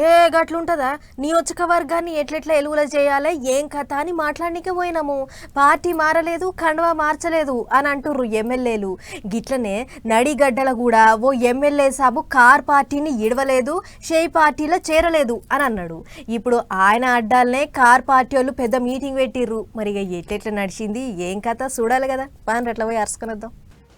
ఏ గట్లుంటదా? నియోజకవర్గాన్ని ఎట్లెట్లా ఎలుగుల చేయాలి? ఏం కథ అని మాట్లాడనికే పోయినాము. పార్టీ మారలేదు కండవ మార్చలేదు అని అంటుర్రు ఎమ్మెల్యేలు. గిట్లనే నడిగడ్డల కూడా ఓ ఎమ్మెల్యే సాబు కార్ పార్టీని ఇడవలేదు షేయ్ పార్టీలో చేరలేదు అని అన్నాడు. ఇప్పుడు ఆయన అడ్డాలనే కార్ పార్టీ వాళ్ళు పెద్ద మీటింగ్ పెట్టిర్రు. మరి ఎట్లెట్లా నడిచింది? ఏం కథ? చూడాలి కదా పాన్ అట్లా పోయి అరుచుకునొద్దాం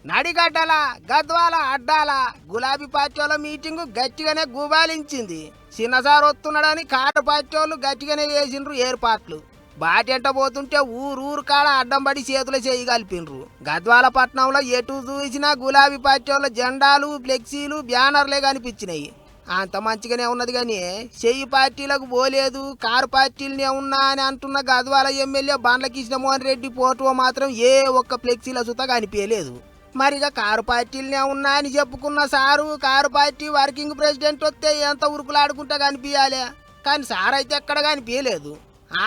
నడిగడ్డల గద్వాల అడ్డాల గులాబీ పార్టీ వాళ్ళ మీటింగ్ గట్టిగానే గుబాలించింది. చిన్నసారి వస్తున్నాడని కారు పార్టీ వాళ్ళు గట్టిగానే వేసిండ్రు ఏర్పాట్లు. బాటెంట పోతుంటే ఊరు కాడ అడ్డం పడి చేతులు చేయి కలిపిండ్రు. గద్వాల పట్నంలో ఎటు చూసినా గులాబీ పార్టీ జెండాలు ఫ్లెక్సీలు బ్యానర్లే కనిపించినాయి. అంత మంచిగానే ఉన్నది కానీ చెయ్యి పార్టీలకు పోలేదు కారు పార్టీలనే ఉన్నా అని అంటున్న గద్వాల ఎమ్మెల్యే బండ్ల కృష్ణమోహన్ రెడ్డి ఫోటో మాత్రం ఏ ఒక్క ఫ్లెక్సీల సుత కనిపించలేదు. మరి ఇక కారు పార్టీలనే ఉన్నాయని చెప్పుకున్న sir car party working president వస్తే ఎంత ఉరుకులాడుకుంటా కనిపించాలి కానీ సార్ అయితే ఎక్కడ కనిపించలేదు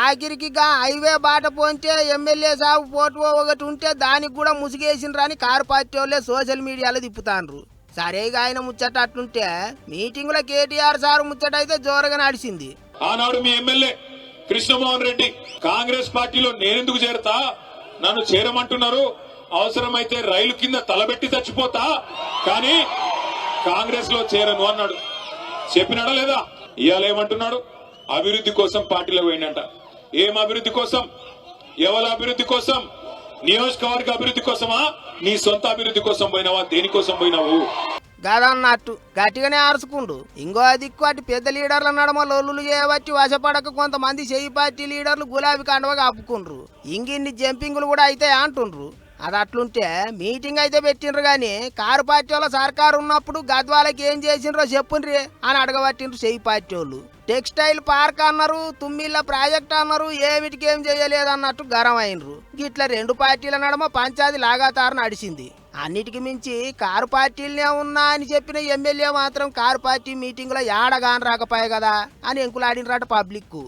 ఆఖరికి గా హైవే బాట పోంటే ఎమ్మెల్యే సాగు ఫోటో ఒకటి ఉంటే దానికి కూడా ముసిగేసిండ్రని కారు పార్టీ వాళ్ళే సోషల్ మీడియాలో తిప్పుతాండ్రు. సరేగా ఆయన ముచ్చట అట్లుంటే మీటింగ్లో కేటీఆర్ సార్ ముచ్చట అయితే జోరుగా నడిచింది. ఆనాడు మీ ఎమ్మెల్యే కృష్ణమోహన్ రెడ్డి కాంగ్రెస్ పార్టీలో నేనెందుకు చేరతా? నన్ను చేరమంటున్నారు. అవసరమైతే రైలు కింద తలబెట్టి చచ్చిపోతా. కానీ కాంగ్రెస్లో చేరను అన్నాడు. చెప్పినాడా లేదా? ఇవాళ ఏమంటున్నాడు? అభివృద్ధి కోసం పార్టీలో పోయిండంట. ఏం అభివృద్ధి కోసం? ఎవల అభివృద్ధి కోసం? నియోజకవర్గ అభివృద్ధి కోసమా? నీ సొంత అభివృద్ధి కోసం పోయినావా? దేనికోసం పోయినావు? గదన్నట్టు గట్టిగానే ఆర్చుకుండు. ఇంకో దిక్కు అటు పెద్ద లీడర్ల నడమ లొల్లులు చేయబట్టి వశపడక కొంతమంది చెయ్యి పార్టీ లీడర్లు గులాబీ కండవగా అప్పుకుండ్రు ఇంగిన్ని జంపింగులు కూడా అయితే అంటుండ్రు. అది అట్లుంటే మీటింగ్ అయితే పెట్టిండ్రు కానీ కారు పార్టీ వాళ్ళ సర్కారు ఉన్నప్పుడు గద్వాలకి ఏం చేసిండ్రో చెప్పుండ్రి అని అడగబట్టిండ్రు చెయ్యి పార్టీ వాళ్ళు. టెక్స్టైల్ పార్క్ అన్నారు తుమ్మిళ్ళ ప్రాజెక్ట్ అన్నారు ఏమిటికి ఏం గరం అయినరు గిట్ల రెండు పార్టీల నడమ పంచాది లాగాతారు నడిచింది. అన్నిటికి మించి కారు పార్టీలనే ఉన్నా అని చెప్పిన ఎమ్మెల్యే మాత్రం కారు పార్టీ మీటింగ్లో ఏడగాని రాకపోయే కదా అని ఎంకులాడినరాట పబ్లిక్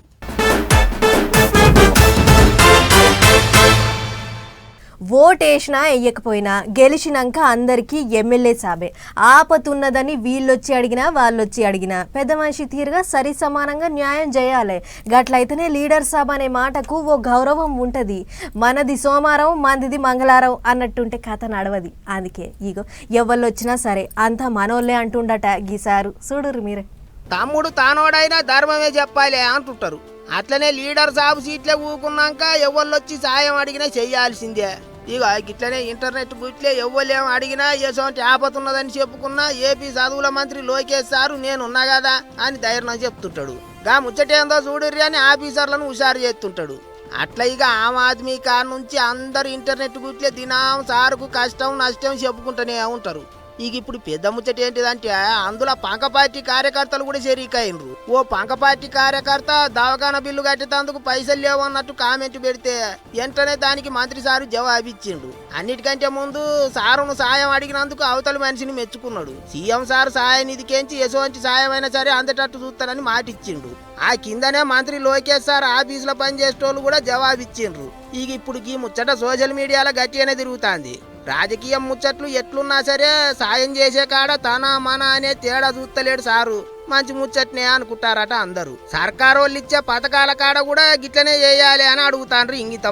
ఓటేసినా వెయ్యకపోయినా గెలిచినాక అందరికీ ఎమ్మెల్యే సాబే. ఆపతున్నదని వీళ్ళొచ్చి అడిగినా వాళ్ళొచ్చి అడిగినా. పెద్ద మనిషి తీరుగా సరి సమానంగా న్యాయం చేయాలి గట్లయితేనే లీడర్ సాబ్ అనే మాటకు ఓ గౌరవం ఉంటుంది. మనది సోమవారం మందిది మంగళవారం అన్నట్టుంటే కథ నడవది. అందుకే ఇగో ఎవళ్ళు వచ్చినా సరే అంతా మనోళ్ళే అంటుండట గీసారు చూడురు మీరే. తమ్ముడు తానోడైనా ధర్మమే చెప్పాలి అంటుంటారు. అట్లనే లీడర్ సాబు సీట్లే ఊకున్నాక ఎవళ్ళొచ్చి సాయం అడిగినా చెయ్యాల్సిందే ఇక ఇట్లనే ఇంటర్నెట్ గుట్లే ఎవ్వలేం అడిగినా ఏసోంటి ఆపతున్నదని చెప్పుకున్నా ఏపీ చదువుల మంత్రి లోకేష్ సారు నేనున్నా కదా అని ధైర్యం చెప్తుంటాడు. గా ముచ్చటేందో చూడుర్రి అని ఆఫీసర్లను హుషారు చేస్తుంటాడు. అట్లా ఇక ఆమ్ ఆద్మీ కార్ నుంచి అందరు ఇంటర్నెట్ గుట్లే దినం సారుకు కష్టం నష్టం చెప్పుకుంటూనే ఉంటారు. ఇక ఇప్పుడు పెద్ద ముచ్చట ఏంటిదంటే అందులో పంక పార్టీ కార్యకర్తలు కూడా చేరికైనరు ఓ పంక పార్టీ కార్యకర్త దవాఖాన బిల్లు కట్టేటందుకు పైసలు లేవు అన్నట్టు కామెంట్ పెడితే వెంటనే దానికి మంత్రి సారు జవాబిచ్చిండు అన్నిటికంటే ముందు సారును సాయం అడిగినందుకు అవతలి మనిషిని మెచ్చుకున్నాడు. సీఎం సార్ సాయ నిధికేంచి ఎటువంటి సాయం అయినా సరే అందేటట్టు చూస్తానని మాట ఇచ్చిండు ఆ కిందనే మంత్రి లోకేష్ సార్ ఆఫీసులో పనిచేసేటోళ్ళు కూడా జవాబిచ్చిండ్రు ఇక ఇప్పుడు ఈ ముచ్చట సోషల్ మీడియాలో గట్టిగానే తిరుగుతాంది. రాజకీయం ముచ్చట్లు ఎట్లున్నా సరే సాయం చేసే కాడ తన మన అనే తేడా చూస్తలేడు సారు. మంచి ముచ్చట్నే అనుకుంటారట అందరూ. సర్కారు వాళ్ళు ఇచ్చే పథకాల కాడ కూడా గిట్లనే చేయాలి అని అడుగుతాండ్రు ఇంగిత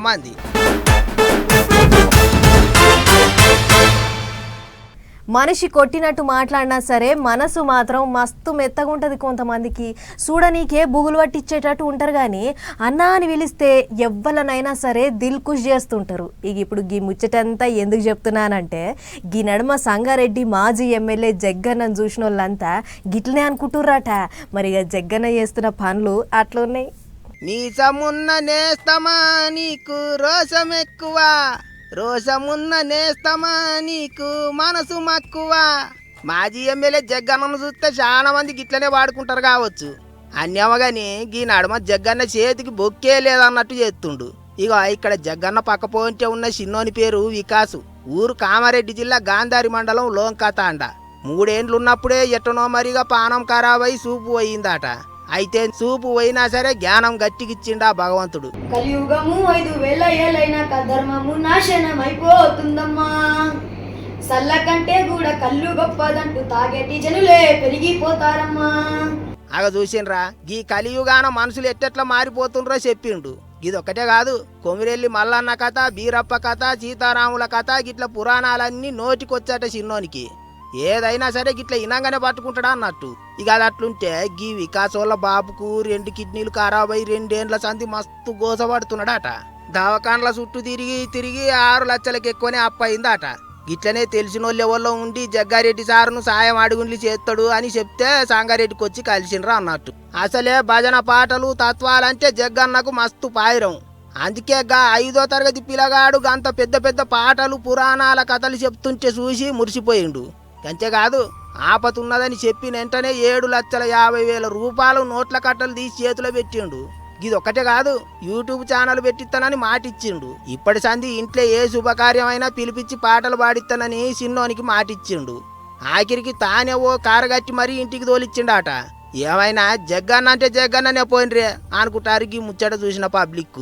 మనిషి కొట్టినట్టు మాట్లాడినా సరే మనసు మాత్రం మస్తు మెత్తగుంటది కొంతమందికి. చూడనీకే బుగులు పట్టించేటట్టు ఉంటారు కానీ అన్నా అని పిలిస్తే ఎవ్వలనైనా సరే దిల్ కుష్ చేస్తుంటారు. ఇక ఇప్పుడు గీ ముచ్చటంతా ఎందుకు చెప్తున్నానంటే గీ నడుమ సంగారెడ్డి మాజీ ఎమ్మెల్యే జగ్గన్నను చూసిన వాళ్ళంతా గిట్లనే అనుకుంటుర్రట. మరి ఇక జగ్గన్న చేస్తున్న పనులు అట్లున్నాయి. నీసమున్న నేస్తమా నీకు రోషం ఎక్కువ రోషమున్న నేస్తమా నీకు మనసు మక్కువ? మాజీ ఎమ్మెల్యే జగ్గన్నను చూస్తే చాలా మంది గిట్లనే వాడుకుంటారు కావచ్చు. అన్యమగాని గీ నడుమ జగ్గన్న చేతికి బొక్కే లేదన్నట్టు చేస్తుండు. ఇక ఇక్కడ జగ్గన్న పక్కపోంటే ఉన్న చిన్నోని పేరు వికాసు. ఊరు కామారెడ్డి జిల్లా గాంధారి మండలం లోంకతాండ. మూడేండ్లున్నప్పుడే ఎట్టనో మరిగా పానం ఖరాబై సూపు పోయిందట. అయితే చూపు పోయినా సరే జ్ఞానం గట్టిగిచ్చిండా భగవంతుడు. కలియుగము ఐదు వేల ఏళ్ళైనాక ధర్మము నాశనం అయిపోతుందమ్మా సల్ల కంటే కూడా కళ్ళు గొప్పదంటూ తాగేటి జనులే పెరిగిపోతారమ్మా. ఆగ చూసిండ్రా గీ కలియుగాన మనుషులు ఎట్టెట్లా మారిపోతుండ్రో చెప్పిండు. ఇదొక్కటే కాదు కొమిరెల్లి మల్లన్న కథ బీరప్ప కథ సీతారాముల కథ గిట్ల పురాణాలన్నీ నోటికొచ్చాట చిన్నోనికి. ఏదైనా సరే గిట్ల ఇనంగానే పట్టుకుంటాడా అన్నట్టు. ఇక అది అట్లుంటే గీ వికాసోళ్ళ బాబుకు రెండు కిడ్నీలు ఖరాబ్ అయి రెండేండ్ల సంది మస్తు గోసపడుతున్నాడట దవాఖాన్ల చుట్టూ తిరిగి తిరిగి ఆరు లక్షలకి ఎక్కువనే అప్పయిందట గిట్లనే తెలిసిన వాళ్ళు ఉండి జగ్గారెడ్డి సార్ను సాయం అడుగుండ్లు చేస్తాడు అని చెప్తే సంగారెడ్డికి వచ్చి కలిసినరా అన్నట్టు. అసలే భజన పాటలు తత్వాలంటే జగ్గన్నకు మస్తు పాయిరం. అందుకే గా ఐదో తరగతి పిల్లగాడు అంత పెద్ద పెద్ద పాటలు పురాణాల కథలు చెప్తుంటే చూసి మురిసిపోయిండు. అంతేకాదు ఆపతున్నదని చెప్పిన వెంటనే ఏడు లక్షల యాభై వేల రూపాయలు నోట్ల కట్టలు తీసి చేతిలో పెట్టిండు. ఇది ఒక్కటే కాదు యూట్యూబ్ ఛానల్ పెట్టిస్తానని మాటిచ్చిండు. ఇప్పటి సంధి ఇంట్లో ఏ శుభకార్యమైనా పిలిపించి పాటలు పాడిస్తానని సిన్నోనికి మాటిచ్చిండు. ఆఖరికి తానే ఓ కారగట్టి మరీ ఇంటికి తోలిచ్చిండాట. ఏమైనా జగ్గన్న అంటే జగ్గన్ననే పోయినరే అనుకుంటారు ఈ ముచ్చట చూసిన పబ్లిక్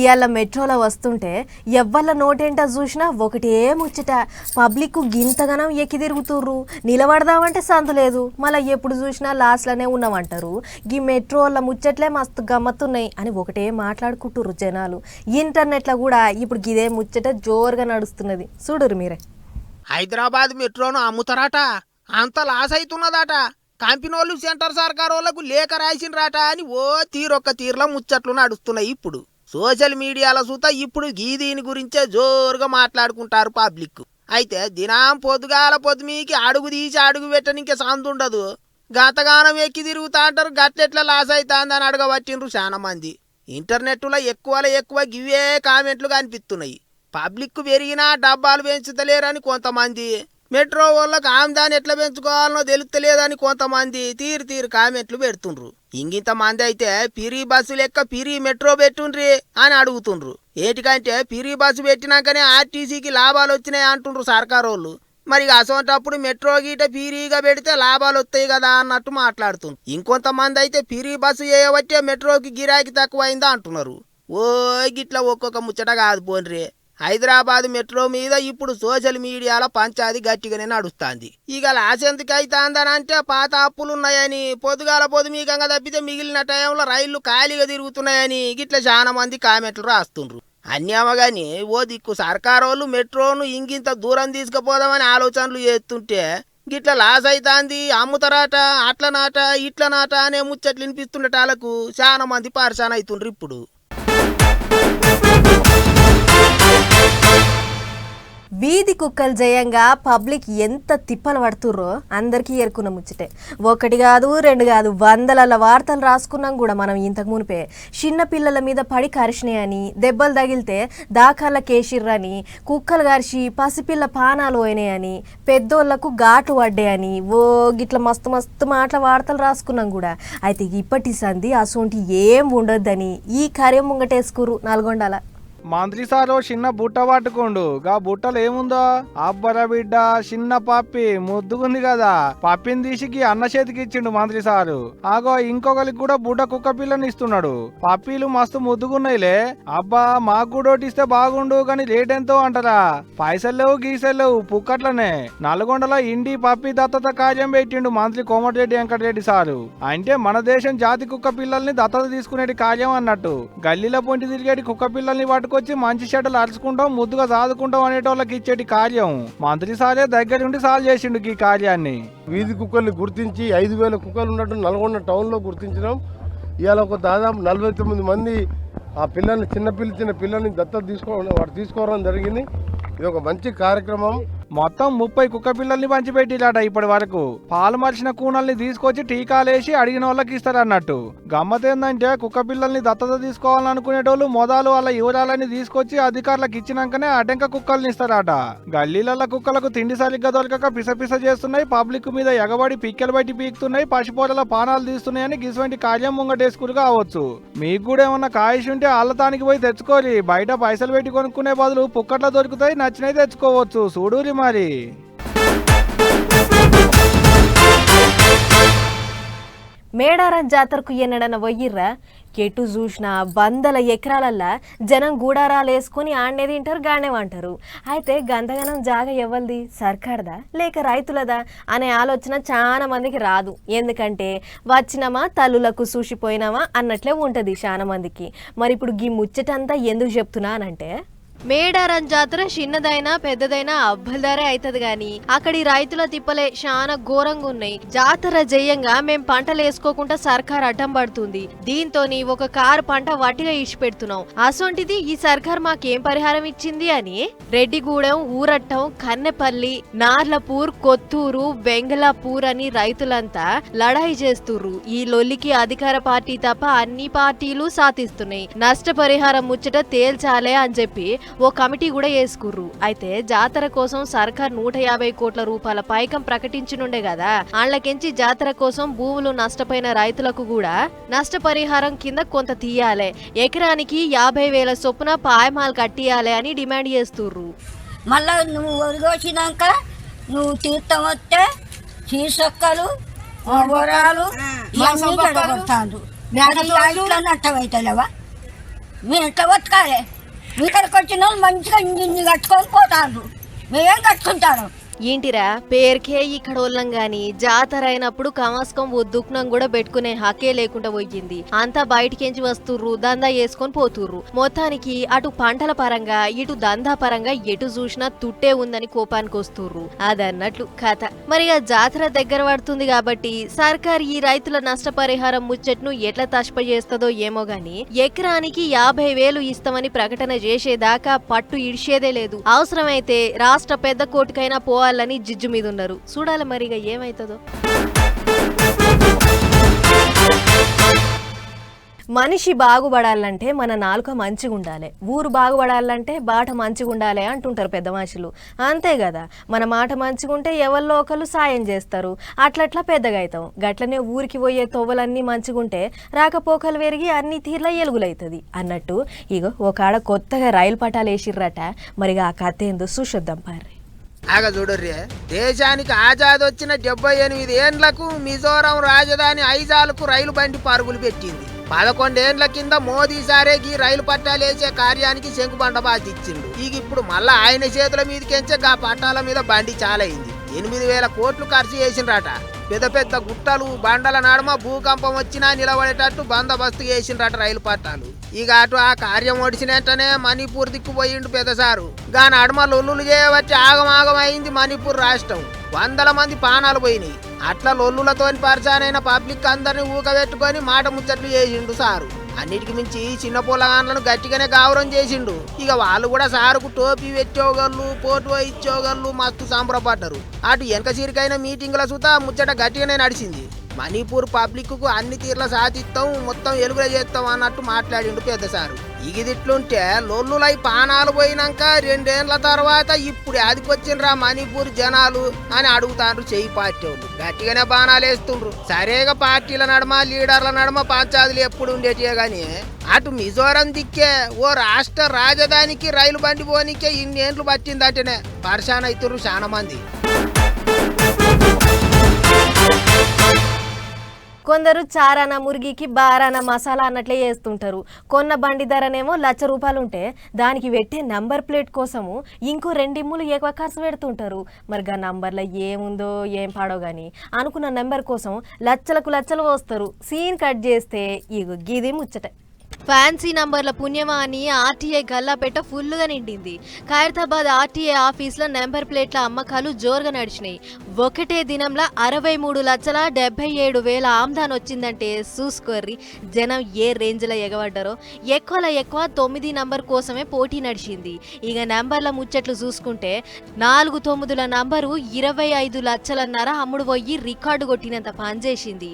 ఇవాళ మెట్రోలో వస్తుంటే ఎవ్వళ్ళ నోటేంటో చూసినా ఒకటే ముచ్చట. పబ్లిక్ గింతగనం ఎక్కి తిరుగుతుర్రు. నిలబడదామంటే సందు లేదు. మళ్ళీ ఎప్పుడు చూసినా లాస్ట్లోనే ఉన్నామంటారు. ఈ మెట్రోల ముచ్చట్లే మస్తు గమ్మత్తున్నాయి అని ఒకటే మాట్లాడుకుంటుర్రు జనాలు. ఇంటర్నెట్లో కూడా ఇప్పుడు ఇదే ముచ్చట జోరుగా నడుస్తున్నది. చూడరు మీరే. హైదరాబాద్ మెట్రోను అమ్ముతారట. అంత లాస్ అవుతున్నదట కంపెనోళ్ళు సెంటర్ సర్కార్ వాళ్ళకు లేఖ రాసిండ్రాట అని ఓ తీరొక్క తీరులో ముచ్చట్లు నడుస్తున్నాయి ఇప్పుడు. సోషల్ మీడియాలో చూత ఇప్పుడు గీ దీని గురించే జోరుగా మాట్లాడుకుంటారు పబ్లిక్. అయితే దినాం పొద్దుగాల పొద్దుమీకి అడుగు తీసి అడుగు పెట్టనికే సందుండదు గతగానం ఎక్కి తిరుగుతా అంటారు గట్లెట్లా లాస్ అవుతుందని అడగబట్టిండ్రు చాలా మంది. ఇంటర్నెట్లో ఎక్కువలో ఎక్కువ గివే కామెంట్లు కనిపిస్తున్నాయి. పబ్లిక్ పెరిగినా డబ్బాలు పెంచుతలేరని కొంతమంది. మెట్రో వాళ్ళకి ఆమ్దాన్ని ఎట్లా పెంచుకోవాలనో తెలుస్తలేదని కొంతమంది తీరు తీరు కామెంట్లు పెడుతుండ్రు. ఇంగింత మంది అయితే పిరి బస్సు లెక్క పిరి మెట్రో పెట్టుండ్రి అని అడుగుతుండ్రు. ఏటికంటే పిరి బస్సు పెట్టినాకనే ఆర్టీసీకి లాభాలు వచ్చినాయి అంటుండ్రు సర్కారు వాళ్ళు మరి అసొంటప్పుడు అసోంటప్పుడు మెట్రో గీట పీరీగా పెడితే లాభాలు వస్తాయి కదా అన్నట్టు మాట్లాడుతుంది ఇంకొంతమంది అయితే పిరి బస్సు చేయబట్టే మెట్రోకి గిరాకీ తక్కువైందా అంటున్నారు. ఓ గిట్ల ఒక్కొక్క ముచ్చట కాదు పోన్రే. హైదరాబాద్ మెట్రో మీద ఇప్పుడు సోషల్ మీడియాలో పంచాది గట్టిగానే నడుస్తాంది. ఇక లాసెందుకు అవుతాందని అంటే పాత అప్పులు ఉన్నాయని పొద్దుగాల పొదుమీకంగా తప్పితే మిగిలిన టైంలో రైళ్ళు ఖాళీగా తిరుగుతున్నాయని గిట్ల చాలా మంది కామెంట్లు రాస్తుండ్రు. అన్యామగాని ఓ దిక్కు సర్కారోళ్ళు మెట్రోను ఇంకింత దూరం తీసుకుపోదామని ఆలోచనలు చేస్తుంటే గిట్ల లాస్ అవుతాంది అమ్ముతరాట అట్లనాట ఇట్లనాట అనే ముచ్చట్లు వినిపిస్తుండటాలకు చాలా మంది పరిశాన్ అవుతుండ్రు ఇప్పుడు. వీధి కుక్కలు జయంగా పబ్లిక్ ఎంత తిప్పలు పడుతుర్రో అందరికీ ఎరుకున్న ముచ్చటే. ఒకటి కాదు రెండు కాదు వందల వార్తలు రాసుకున్నాం కూడా మనం ఇంతకు మునిపే. చిన్న పిల్లల మీద పడి కరిచినాయని దెబ్బలు తగిలితే దాఖాల కేసిర్రని కుక్కలు కరిచి పసిపిల్ల పానాలు పోయినాయని పెద్దోళ్ళకు ఘాటు పడ్డాయని ఓ గిట్ల మస్తు మస్తు మాటల వార్తలు రాసుకున్నాం కూడా. అయితే ఇప్పటి సంధి అసోంటి ఏం ఉండొద్దని ఈ కార్యం ముంగటేసుకురు నల్గొండల. మంత్రి సారు చిన్న బుట్ట పట్టుకోండు. గా బుట్టలు ఏముందో? అబ్బర బిడ్డ చిన్న పప్పి. ముద్దుగుంది కదా. పప్పిని తీసికి అన్న చేతికి ఇచ్చిండు మంత్రి సారు. ఆగో ఇంకొకరికి కూడా బుట్ట కుక్క పిల్లని ఇస్తున్నాడు. పప్పీలు మస్తు ముద్దుగున్నాయిలే. అబ్బా మాకు కూడా ఒకటి ఇస్తే బాగుండు కానీ రేట్ ఎంతో అంటారా. పైసలు లేవు గీసలు లేవు పుక్కట్లనే. నల్గొండలో ఇండి పప్పి దత్తత కార్యం పెట్టిండు మంత్రి కోమటిరెడ్డి వెంకటరెడ్డి సారు. అంటే మన దేశం జాతి కుక్క పిల్లల్ని దత్తత తీసుకునేటి కార్యం అన్నట్టు. గల్లీలో పొంటి తిరిగేటి కుక్క పిల్లల్ని వచ్చి మంచి చెడ్డలు అరుచుకుంటాం ముద్దుగా సాదుకుంటాం అనేటోళ్ళకి ఇచ్చేటి కార్యం. మంత్రి దగ్గరికి ఉండి సాల్వ్ చేసిండు ఈ కార్యాన్ని. వీధి కుక్కల్ని గుర్తించి ఐదు వేల కుక్కలు ఉన్నట్టు నల్గొండ టౌన్లో గుర్తించడం ఇవాళ ఒక దాదాపు నలభై తొమ్మిది మంది ఆ పిల్లల్ని చిన్న పిల్ల చిన్న పిల్లల్ని దత్తత తీసుకో వాడు తీసుకోవడం జరిగింది. ఇది ఒక మంచి కార్యక్రమం. మొత్తం ముప్పై కుక్క పిల్లల్ని పంచిపెట్టిరాట ఇప్పటి వరకు. పాలు మరిచిన కూనల్ని తీసుకొచ్చి టీకాలేసి అడిగిన వాళ్ళకి ఇస్తారన్నట్టు గమ్మతేందంటే కుక్క పిల్లల్ని దత్తత తీసుకోవాలనుకునేటోళ్ళు మొదలు వాళ్ళ యువరాలని తీసుకొచ్చి అధికారులకు ఇచ్చినాకనే అటెంక కుక్కల్ని ఇస్తారట. గల్లీల కుక్కలకు తిండి సరిగ్గా దొరకక పిసపిస చేస్తున్నాయి పబ్లిక్ మీద ఎగబడి పిక్కలు బయట పీకుతున్నాయి పసిపోరల పానాలు తీస్తున్నాయని గిసువంటి కార్యం ముంగటేసుకురు కావచ్చు మీకు కూడా ఏమన్నా కాయిష్ ఉంటే అల్లతానికి పోయి తెచ్చుకోరి బయట పైసలు పెట్టి కొనుక్కునే బదులు పుక్కట్లో దొరుకుతాయి నచ్చినవి తెచ్చుకోవచ్చు. చూడూరి మరి. మేడారం జాతరకు ఎన్నడన వయ్యిర్రా? ఎటు చూసినా వందల ఎకరాలల్లా జనం గూడారాలు వేసుకొని ఆడనే తింటారు గానే అంటారు అయితే గంధగనం జాగ ఎవ్వరిది సర్కార్దా? లేక రైతులదా? అనే ఆలోచన చాలా మందికి రాదు. ఎందుకంటే వచ్చినామా తల్లులకు చూసిపోయినామా అన్నట్లే ఉంటుంది చాలా మందికి. మరి ఇప్పుడు గీ ముచ్చటంతా ఎందుకు చెప్తున్నానంటే మేడారం జాతర చిన్నదైనా పెద్దదైనా అబ్బలదారే అవుతుంది గాని అక్కడి రైతుల తిప్పలే చాలా ఘోరంగా ఉన్నాయి. జాతర జయంగా మేం పంటలు వేసుకోకుండా సర్కార్ అడ్డం పడుతుంది. దీంతో ఒక కారు పంట వట్టిగా ఇచ్చి పెడుతున్నాం అసొంటిది ఈ సర్కార్ మాకేం పరిహారం ఇచ్చింది అని? రెడ్డిగూడెం ఊరట్టం కన్నెపల్లి నార్లపూర్ కొత్తూరు వెంగళపూర్ అని రైతులంతా లడాయి చేస్తుర్రు. ఈ లొల్లికి అధికార పార్టీ తప్ప అన్ని పార్టీలు సాధిస్తున్నాయి. నష్టపరిహారం ముచ్చట తేల్చాలే అని చెప్పి ఓ కమిటీ కూడా వేసుకుర్రు. అయితే జాతర కోసం సర్కార్ నూట యాభై కోట్ల రూపాయల పైకం ప్రకటించనుండే కదా ఆళ్ళకెంచి జాతర కోసం భూములు నష్టపోయిన రైతులకు కూడా నష్టపరిహారం కింద కొంత తీయాలి. ఎకరానికి యాభై వేల చొప్పున పాయమాలు కట్టియాలి అని డిమాండ్ చేస్తుర్రు. మళ్ళా నువ్వు ఒరిగొచ్చినాక నువ్వు తీర్థం వస్తే చీసొక్కలు వరాలు నట్టమవుతలేవా మీరు ఎట్లా బతకాలి? ఇక్కడికి వచ్చిన వాళ్ళు మంచిగా ఇంజిన్ కట్టుకొని పోతారు. మేమేం కట్టుకుంటారు? ఏంటిరా? పేరుకే ఇక్కడ వాళ్ళం గాని జాతర అయినప్పుడు కమాస్కం ఓ దుఃఖనం కూడా పెట్టుకునే హక్కే లేకుండా పోయింది. అంతా బయటికెంచి వస్తుర్రు? దందా వేసుకొని పోతుర్రు. మొత్తానికి అటు పంటల పరంగా ఇటు దందా పరంగా ఎటు చూసినా తుట్టే ఉందని కోపానికి వస్తుర్రు. అదన్నట్లు కథ. మరి ఆ జాతర దగ్గర పడుతుంది కాబట్టి సర్కార్ ఈ రైతుల నష్టపరిహారం ముచ్చట్ను ఎట్లా తష్పజేస్తుందో ఏమో గాని ఎకరానికి యాభై వేలు ఇస్తామని ప్రకటన చేసేదాకా పట్టు ఇడిచేదే లేదు. అవసరమైతే రాష్ట్ర పెద్ద కోర్టుకైనా పోవాలని జిజ్జు మీద ఉన్నారు. చూడాలి మరిగా ఏమవుతుందో మనిషి బాగుపడాలంటే మన నాలుక మంచిగా ఉండాలి. ఊరు బాగుపడాలంటే బాట మంచిగా ఉండాలి అంటుంటారు పెద్ద మనుషులు. అంతే కదా మన మాట మంచిగా ఉంటే ఎవరిలో ఒకరు సాయం చేస్తారు. అట్లట్లా పెద్దగా అవుతాం. గట్లనే ఊరికి పోయే తొవ్వలన్నీ మంచిగా ఉంటే రాకపోకలు పెరిగి అన్ని తీర్ల ఎలుగులవుతుంది అన్నట్టు ఇగో ఒక ఆడ కొత్తగా రైలు పటాలు వేసిర్రట. మరిగా ఆ కథ ఏందో చూసొద్దాం పార్రి. ఆగ చూడర్రే. దేశానికి ఆజాద్ వచ్చిన డెబ్బై ఎనిమిది ఏండ్లకు మిజోరం రాజధాని ఐజాలకు రైలు బండి పరుగులు పెట్టింది. పదకొండేండ్ల కింద మోదీ సారే ఈ రైలు పట్టాలు వేసే కార్యానికి శంకుబండ బాధ ఇచ్చిండు ఇక ఇప్పుడు మళ్ళా ఆయన చేతుల మీదకెంచే ఆ పట్టాల మీద బండి చాలైంది. ఎనిమిది వేల కోట్లు ఖర్చు చేసిండ్రట. పెద్ద పెద్ద గుట్టలు బండల నడుమ భూకంపం వచ్చినా నిలబడేటట్టు బందోబస్తు చేసిండ్రట రైలు పట్టాలు. ఇక అటు ఆ కార్యం ఒడిచినట్టనే మణిపూర్ దిక్కుపోయిండు పెద్దసారు గా అడమ లొల్లులు చేయవచ్చి ఆగమాగం అయింది మణిపూర్ రాష్ట్రం. వందల మంది పానాలు పోయినాయి. అట్లా లొల్లులతోని పరిచానైన పబ్లిక్ అందరిని ఊకబెట్టుకొని మాట ముచ్చట్లు చేసిండు సారు. అన్నిటికి మించి చిన్న పొలగాన్లను గట్టిగానే గౌరవం చేసిండు. ఇక వాళ్ళు కూడా సారుకు టోపీ పెట్టేవగళ్ళు పోటు ఇచ్చోగళ్ళు మస్తు సంబరపడ్డారు. అటు వెనక సిరికైన మీటింగ్ల సుతా ముచ్చట గట్టిగానే నడిచింది. మణిపూర్ పబ్లిక్కు అన్ని తీర్ల సాధిస్తాం మొత్తం ఎలుగులే చేస్తాం అన్నట్టు మాట్లాడిండు పెద్ద సారు. ఇగిదిట్లుంటే లొల్లులై పానాలు పోయినాక రెండేళ్ళ తర్వాత ఇప్పుడు అదికొచ్చిండ్రా మణిపూర్ జనాలు అని అడుగుతాండ్రు చెయ్యి పార్టీ వాళ్ళు గట్టిగానే బాణాలు వేస్తుండ్రు సరేగా పార్టీల నడమ లీడర్ల నడమ పంచాదులు ఎప్పుడు ఉండేటివే గాని అటు మిజోరం దిక్కే ఓ రాష్ట్ర రాజధానికి రైలు బండి పోనీకే ఇన్నేండ్లు పట్టిందంటేనే పరిశాన్ అవుతున్నారు చాలా మంది కొందరు చారాన మురిగికి బారాన మసాలా అన్నట్లే చేస్తుంటారు. కొన్న బండి ధరనేమో లక్ష రూపాయలు ఉంటే దానికి పెట్టే నంబర్ ప్లేట్ కోసము ఇంకో రెండిమ్ములు ఎక్కువ ఖర్చు పెడుతుంటారు. మరి ఆ నంబర్లో ఏముందో ఏం పాడో కానీ అనుకున్న నెంబర్ కోసం లచ్చలకు లచ్చలు వస్తారు సీన్ కట్ చేస్తే ఇగో గిది ముచ్చట. ఫ్యాన్సీ నంబర్ల పుణ్యమా అని ఆర్టీఐ గల్లాపేట ఫుల్గా నిండింది. ఖైరతాబాద్ ఆర్టీఐ ఆఫీస్లో నెంబర్ ప్లేట్ల అమ్మకాలు జోరుగా నడిచినాయి. ఒకటే దినంలో అరవై మూడు లక్షల డెబ్బై ఏడు వేల ఆమ్దాన్ వచ్చిందంటే చూసుకోర్రి జనం ఏ రేంజ్లో ఎగబడ్డారో? ఎక్కువలో ఎక్కువ తొమ్మిది నంబర్ కోసమే పోటీ నడిచింది. ఇక నెంబర్ల ముచ్చట్లు చూసుకుంటే నాలుగు తొమ్మిదిల నంబరు ఇరవై ఐదు లక్షలన్నర అమ్ముడు పోయి రికార్డు కొట్టినంత పనిచేసింది.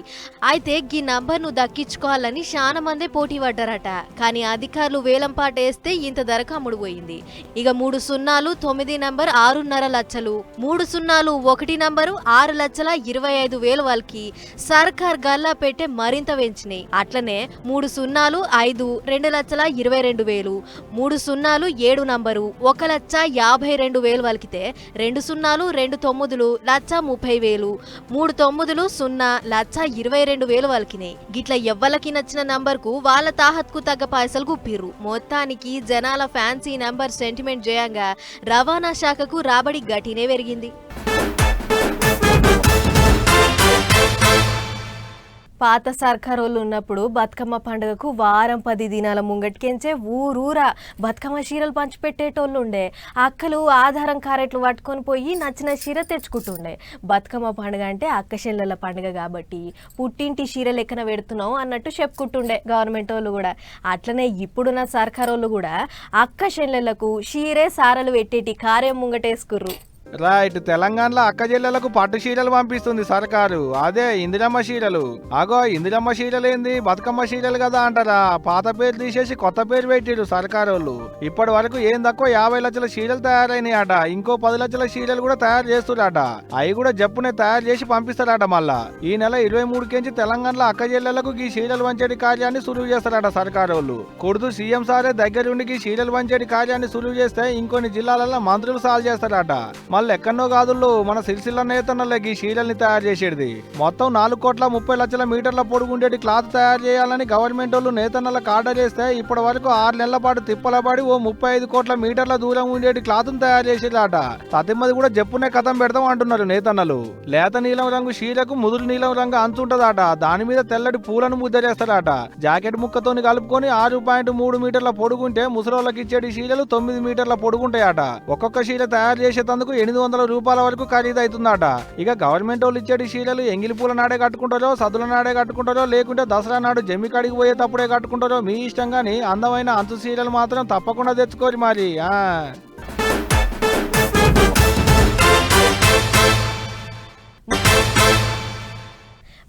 అయితే ఈ నంబర్ను దక్కించుకోవాలని చాలా మందే పోటీ పడ్డారట. కానీ అధికారులు వేలంపాట వేస్తే ఇంత ధరకు అమ్ముడు పోయింది. ఇక మూడు సున్నాలు తొమ్మిది నంబర్ ఆరున్నర లక్షలు మూడు సున్నాలు ఒకటి నంబర్ నంబరు ఆరు లక్షల ఇరవై ఐదు వేలు వాళ్ళకి సర్కార్ గల్లా పెట్టే మరింత పెంచినాయి. అట్లనే మూడు సున్నాలు ఐదు రెండు లక్షల ఇరవై రెండు వేలు మూడు సున్నాలు ఏడు నంబరు ఒక లక్ష యాభై రెండు వేలు వలికితే రెండు సున్నాలు రెండు తొమ్మిదిలు లక్ష ముప్పై వేలు మూడు తొమ్మిదిలు సున్నా లక్ష ఇరవై రెండు వేలు వలికినాయి గిట్ల ఎవ్వలకి నచ్చిన నంబర్కు వాళ్ళ తాహత్కు తగ్గ పైసలు గుప్పిర్రు. మొత్తానికి జనాల ఫ్యాన్సీ నంబర్ సెంటిమెంట్ చేయంగా రవాణా శాఖకు రాబడి గట్టినే పెరిగింది. పాత సర్కారోళ్ళు ఉన్నప్పుడు బతుకమ్మ పండుగకు వారం పది దినాల ముంగటికెంచే ఊరూరా బతుకమ్మ చీరలు పంచిపెట్టేటోళ్ళు ఉండే అక్కలు ఆధారం కారెట్లు పట్టుకొని పోయి నచ్చిన చీర తెచ్చుకుంటుండే. బతుకమ్మ పండుగ అంటే అక్క చెల్లెల పండుగ కాబట్టి పుట్టింటి చీర లెక్కన పెడుతున్నాం అన్నట్టు చెప్పుకుంటుండే గవర్నమెంట్ వాళ్ళు కూడా. అట్లనే ఇప్పుడున్న సర్కారోళ్ళు కూడా అక్క చెల్లెళ్ళకు చీరే సారలు పెట్టేటి కార్యం ముంగటేసుకుర్రు. రైట్ తెలంగాణలో అక్క జిల్లాలకు పట్టు చీరలు పంపిస్తుంది సర్కారు. అదే ఇందిరమ్మ చీరలు. అగో ఇందిరమ్మ చీరలు ఏంది? బతుకమ్మ చీరలు కదా అంటారా? పాత పేరు తీసేసి కొత్త పేరు పెట్టిరు సర్కారు వాళ్ళు ఇప్పటి వరకు ఏం తక్కువ యాభై లక్షల చీరలు తయారైనాయి అట ఇంకో పది లక్షల చీరలు కూడా తయారు చేస్తున్నారట అవి కూడా జప్పునే తయారు చేసి పంపిస్తారట మళ్ళా. ఈ నెల ఇరవై మూడు కేంచి తెలంగాణలో అక్క జిల్లాలకు ఈ చీరలు వంచేటి కార్యాన్ని సులువు చేస్తారట సర్కారు వాళ్ళు కొడుతూ సీఎం సారే దగ్గరుండి ఈ చీరలు వంచేటి కార్యాన్ని సులువు చేస్తే ఇంకొన్ని జిల్లాలలో మంత్రులు సాల్వ్ చేస్తారట. మళ్ళీ ఎక్కడో కాదుల్లో మన సిరిసిల్ల నేతన్నలకి ఈ చీరల్ని తయారు చేసేది మొత్తం నాలుగు కోట్ల ముప్పై లక్షల మీటర్ల పొడుగుండేటి క్లాత్ తయారు చేయాలని గవర్నమెంట్ వాళ్ళు నేతన్నలకు ఆర్డర్ చేస్తే ఇప్పటి వరకు ఆరు నెలల పాటు తిప్పల పడి ఓ ముప్పై ఐదు కోట్ల మీటర్ల దూరం ఉండేటి క్లాత్ తయారు చేసేదాట తతిమ్మది కూడా జప్పునే కథం పెడతాం అంటున్నారు నేతన్నలు. లేత నీలం రంగు షీలకు ముదురు నీలం రంగు అంచుంటదాట. దాని మీద తెల్లటి పూలను ముద్ద చేస్తారట. జాకెట్ ముక్కతోని కలుపుకొని ఆరు పాయింట్ మూడు మీటర్ల పొడుగుంటే ముసలోళ్ళకి ఇచ్చేటి చీరలు తొమ్మిది మీటర్ల పొడుగుంటాయట. ఒక్కొక్క శీల తయారు చేసేటందుకు ఎనిమిది వందల రూపాయల వరకు ఖరీదు అవుతుందట ఇక గవర్నమెంట్ వాళ్ళు ఇచ్చేటి చీరలు ఎంగిలి పూల నాడే కట్టుకుంటారో సదుల నాడే కట్టుకుంటారో లేకుంటే దసరా నాడు జమ్మి కాడికి పోయేటప్పుడే కట్టుకుంటారో మీ ఇష్టం కానీ అందమైన అంచు చీరలు మాత్రం తప్పకుండా తెచ్చుకోరు మరి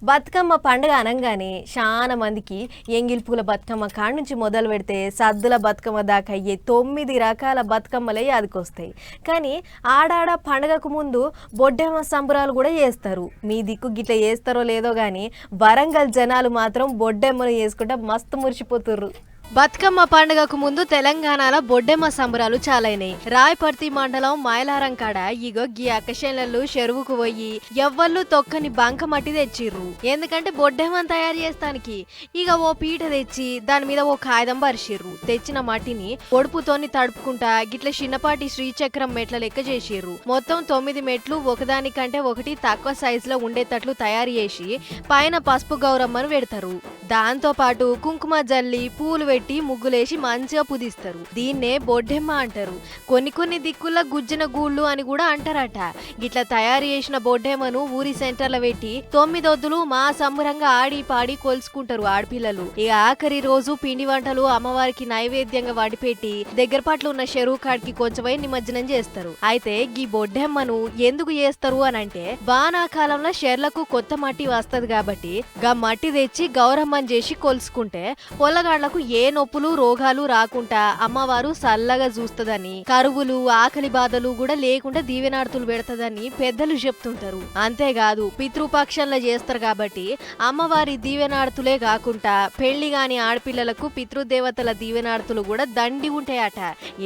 బతుకమ్మ పండుగ అనగానే చాలా మందికి ఎంగిల్పుల బతుకమ్మ కాడ నుంచి మొదలు పెడితే సద్దుల బతుకమ్మ దాకా అయ్యే తొమ్మిది రకాల బతుకమ్మలే అదికొస్తాయి కానీ ఆడాడ పండుగకు ముందు బొడ్డెమ్మ సంబరాలు కూడా చేస్తారు. మీ దిక్కు గిట్ల చేస్తారో లేదో కానీ వరంగల్ జనాలు మాత్రం బొడ్డెమ్మను చేసుకుంటే మస్తు మురిసిపోతుర్రు. బతుకమ్మ పండుగకు ముందు తెలంగాణలో బొడ్డెమ్మ సంబరాలు చాలైనాయి. రాయపర్తి మండలం మైలారం కాడ ఇగో గీ అక్కశేలలు చెరువుకు పోయి ఎవ్వళ్ళు తొక్కని బంక మట్టి తెచ్చిర్రు. ఎందుకంటే బొడ్డెమ్మను తయారు చేస్తానికి ఇక ఓ పీట తెచ్చి దాని మీద ఓ కాగితం పరిచిర్రు తెచ్చిన మట్టిని పొడుపుతోని తడుపుకుంటా గిట్ల చిన్నపాటి శ్రీచక్రం మెట్ల లెక్క చేసిర్రు మొత్తం తొమ్మిది మెట్లు ఒకదానికంటే ఒకటి తక్కువ సైజులో ఉండేటట్లు తయారు చేసి పైన పసుపు గౌరమ్మను పెడతారు. దాంతో పాటు కుంకుమ జల్లి పూలు పెట్టి ముగ్గులేసి మంచిగా పుదిస్తారు. దీన్నే బొడ్డెమ్మ అంటారు. కొన్ని కొన్ని దిక్కుల గుజ్జన గూళ్ళు అని కూడా అంటారట. ఇట్లా తయారు చేసిన బొడ్డెమ్మను ఊరి సెంటర్లో పెట్టి తొమ్మిదొద్దులు మా సంబరంగా ఆడి పాడి కొలుసుకుంటారు ఆడపిల్లలు. ఇక ఆఖరి రోజు పిండి వంటలు అమ్మవారికి నైవేద్యంగా వడిపెట్టి దగ్గర పట్ల ఉన్న చెరువు కాడికి కొంచెమై నిమజ్జనం చేస్తారు. అయితే ఈ బొడ్డెమ్మను ఎందుకు చేస్తారు అని అంటే వానాకాలంలో షెర్లకు కొత్త మట్టి వస్తది కాబట్టి గా మట్టి తెచ్చి గౌరమ్మని చేసి కొలుసుకుంటే పొల్లగాళ్ళకు ఏ ఏ నొప్పులు రోగాలు రాకుండా అమ్మవారు చల్లగా చూస్తదని కరువులు ఆకలి బాధలు కూడా లేకుండా దీవెనార్తులు పెడతదని పెద్దలు చెప్తుంటారు. అంతేకాదు పితృపక్షంలో చేస్తారు కాబట్టి అమ్మవారి దీవెనార్తులే కాకుండా పెళ్ళి గాని ఆడపిల్లలకు పితృదేవతల దీవెనార్తులు కూడా దండి ఉంటాయట.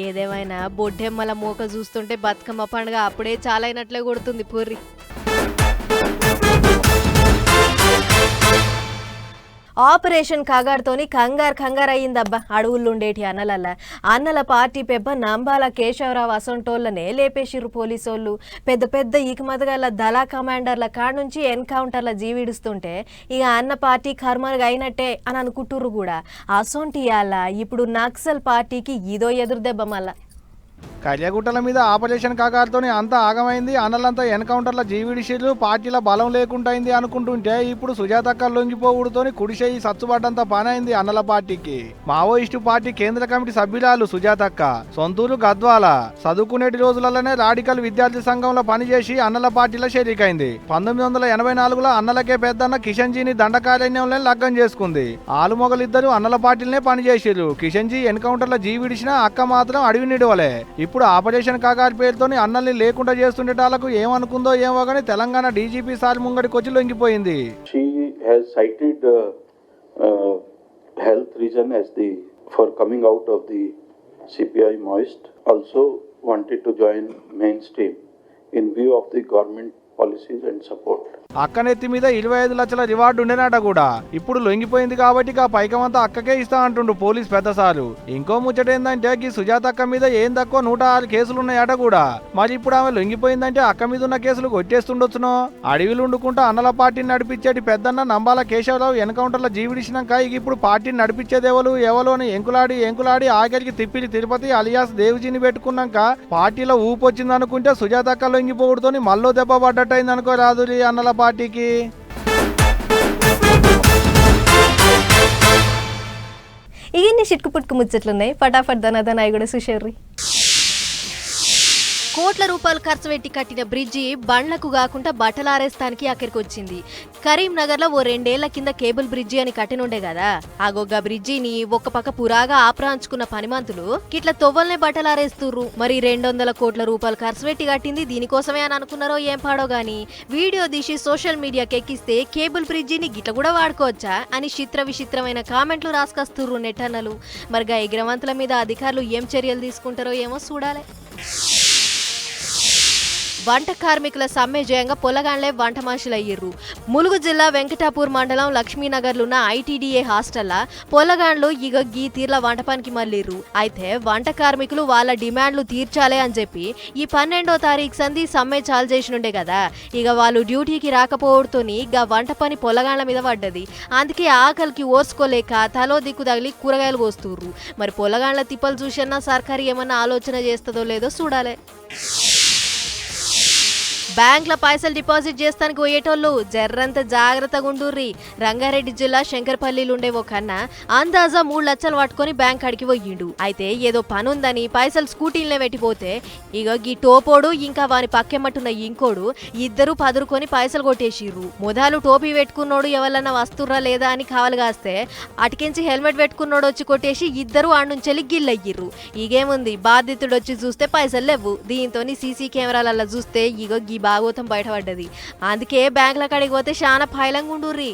ఏదేమైనా బొడ్డెమ్మల మోక చూస్తుంటే బతుకమ్మ పండుగ అప్పుడే చాలైనట్లే కొడుతుంది పూర్రి ఆపరేషన్ కగారుతోని కంగారు కంగారు అయ్యిందబ్బా అడవుల్లో ఉండేటి అన్నలల్ల. అన్నల పార్టీ పెబ్బ నంబాల కేశవరావు అసొంటోళ్ళనే లేపేసిర్రు పోలీసోళ్ళు. పెద్ద పెద్ద ఈకమతగల దళా కమాండర్ల కాడ నుంచి ఎన్కౌంటర్ల జీవిడుస్తుంటే ఇక అన్న పార్టీ కర్మరుగా అయినట్టే అని అనుకుంటుర్రు కూడా అసొంటి ఇయాల ఇప్పుడు నక్సల్ పార్టీకి ఇదో ఎదురు దెబ్బ మళ్ళా. కళ్యాగుట్టల మీద ఆపరేషన్ కాకారుతోని అంతా ఆగమైంది. అన్నలంతా ఎన్కౌంటర్ల జీవిడిషిర్లు పార్టీల బలం లేకుండా అయింది అనుకుంటుంటే ఇప్పుడు సుజాతక్క లొంగిపోవుడుతోని కుడిసేయి సచ్చుబడ్డంత పనైంది అన్నల పార్టీకి. మావోయిస్టు పార్టీ కేంద్ర కమిటీ సభ్యురాలు సుజాతక్క సొంతూరు గద్వాల. చదువుకునేటి రోజులలోనే రాడికల్ విద్యార్థి సంఘంలో పనిచేసి అన్నల పార్టీలో చేరికైంది. పంతొమ్మిది వందల ఎనభై నాలుగులో అన్నలకే పెద్దన్న కిషన్జీని దండకారణ్యంలో లగ్గం చేసుకుంది. ఆలుమొగలిద్దరూ అన్నల పార్టీలనే పనిచేసిర్రు. కిషన్జీ ఎన్కౌంటర్లో జీవిడిచిన అక్క మాత్రం అడవి నిడవలే ఇప్పుడు ఆపరేషన్ కాగా పేరుతో అన్నల్ని లేకుండా చేస్తుండేటాలకు ఏమనుకుందో ఏమో కానీ తెలంగాణ డీజీపీ సార్ ముంగడి కొచ్చి లొంగిపోయింది. For coming out of the CPI Maoist also wanted to join mainstream in view of the government policies and support అక్కనెత్తి మీద ఇరవై ఐదు లక్షల రివార్డు ఉండేనట కూడా. ఇప్పుడు లొంగిపోయింది కాబట్టి ఆ పైకమంతా అక్కకే ఇస్తా అంటుండు పోలీస్ పెద్దసారు. ఇంకో ముచ్చట ఏందంటే ఈ సుజాత అక్క మీద ఏం తక్కువ నూట ఆరు కేసులున్నాయట కూడా. మరి ఇప్పుడు ఆమె లొంగిపోయిందంటే అక్క మీద ఉన్న కేసులు కొట్టేస్తుండొచ్చునో? అడవిలు వండుకుంటా అన్నల పార్టీని నడిపించేటి పెద్దన్న నంబాల కేశవరావు ఎన్కౌంటర్లో జీవిడిచినాక ఇక ఇప్పుడు పార్టీని నడిపించేది ఎవరు అని ఎంకులాడి ఎంకులాడి ఆఖరికి తిప్పిలి తిరుపతి అలియాస్ దేవిజీని పెట్టుకున్నాక పార్టీలో ఊపు వచ్చింది అనుకుంటే సుజాత అక్క లొంగిపోవడంతో మల్లో దెబ్బ పడ్డట్టయింది అనుకో రాదు అన్నల పార్టీకి. ఇవన్నీ చిట్కు పుట్టుకు ముచ్చట్లున్నాయి. ఫటాఫట్ ధనధనాయి కూడా సుషేర్రి కోట్ల రూపాయలు ఖర్చు పెట్టి కట్టిన బ్రిడ్జి బండ్లకు కాకుండా బట్టలారేస్తానికి అక్కడికి వచ్చింది కరీంనగర్లో ఓ రెండేళ్ళ కింద కేబుల్ బ్రిడ్జి అని కట్టినుండే కదా. ఆ గొగ్గ బ్రిడ్జిని ఒక పక్క పురాగా ఆపరాంచుకున్న పనిమంతులు కిట్ల తొవ్వల్నే బట్టలారేస్తుర్రు. మరి రెండు వందల కోట్ల రూపాయలు ఖర్చు పెట్టి కట్టింది దీనికోసమే అని అనుకున్నారో ఏం పాడో గాని వీడియో తీసి సోషల్ మీడియాకి ఎక్కిస్తే కేబుల్ బ్రిడ్జిని గిట్ల కూడా వాడుకోవచ్చా అని చిత్ర విచిత్రమైన కామెంట్లు రాసుకొస్తుర్రు నెట్టన్నలు. మరిగా ఎగ్రవంతుల మీద అధికారులు ఏం చర్యలు తీసుకుంటారో ఏమో చూడాలి. వంట కార్మికుల సమ్మె జయంగా పొలగాండ్లే వంట మనుషులు ములుగు జిల్లా వెంకటాపూర్ మండలం లక్ష్మీనగర్లో ఉన్న ఐటీడీఏ హాస్టల్ల పొలగాండ్లు ఇగ గీ తీర్ల వంట పనికి మళ్ళిర్రు. అయితే వంట కార్మికులు వాళ్ళ డిమాండ్లు తీర్చాలే అని చెప్పి ఈ పన్నెండో తారీఖు సంధి సమ్మె చాలు చేసినుండే కదా ఇక వాళ్ళు డ్యూటీకి రాకపోవడంతోని ఇక వంట పని పొలగాండ్ల మీద పడ్డది. అందుకే ఆకలికి ఓర్చుకోలేక తలో దిక్కు తగిలి కూరగాయలు కోస్తుర్రు. మరి పొలగాండ్ల తిప్పలు చూసన్నా సర్కారు ఏమన్నా ఆలోచన చేస్తుందో లేదో చూడాలి. బ్యాంక్ల పైసలు డిపాజిట్ చేస్తానికి పోయేటోళ్ళు జర్రంత జాగ్రత్తగా ఉండుర్రి. రంగారెడ్డి జిల్లా శంకర్పల్లిలు ఉండే ఒక అన్న అందాజా మూడు లక్షలు పట్టుకొని బ్యాంక్ అడిగి పోయిండు. అయితే ఏదో పని ఉందని పైసలు స్కూటీలనే పెట్టిపోతే ఇక గీ టోపోడు ఇంకా వాని పక్కెమ్మటున్న ఇంకోడు ఇద్దరు పదురుకొని పైసలు కొట్టేసిర్రు. మొదలు టోపీ పెట్టుకున్నోడు ఎవరన్నా వస్తుర్రా లేదా అని కావాలి కాస్తే అటుకించి హెల్మెట్ పెట్టుకున్నోడు వచ్చి కొట్టేసి ఇద్దరు ఆడుంచెలి గిల్లయ్యిర్రు ఇగేముంది? బాధితుడు వచ్చి చూస్తే పైసలు లేవు దీంతో సీసీ కెమెరాలలో చూస్తే ఇగో గీ భాగవతం బయటపడ్డది. అందుకే బ్యాంకుల కాడికి పోతే చాలా ఫైలంగా ఉండుర్రి